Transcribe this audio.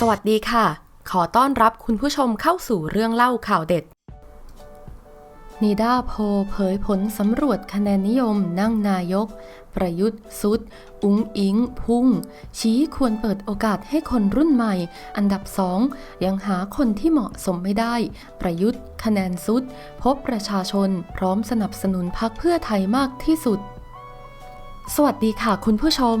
สวัสดีค่ะ ขอต้อนรับคุณผู้ชมเข้าสู่เรื่องเล่าข่าวเด็ด นิดาโพเผยผลสำรวจคะแนนนิยมนั่งนายก ประยุทธ์สุด อุงอิง พุ่ง ชี้ควรเปิดโอกาสให้คนรุ่นใหม่ อันดับสองยังหาคนที่เหมาะสมไม่ได้ ประยุทธ์ คะแนนสุด พบประชาชน พร้อมสนับสนุนพักเพื่อไทยมากที่สุด สวัสดีค่ะคุณผู้ชม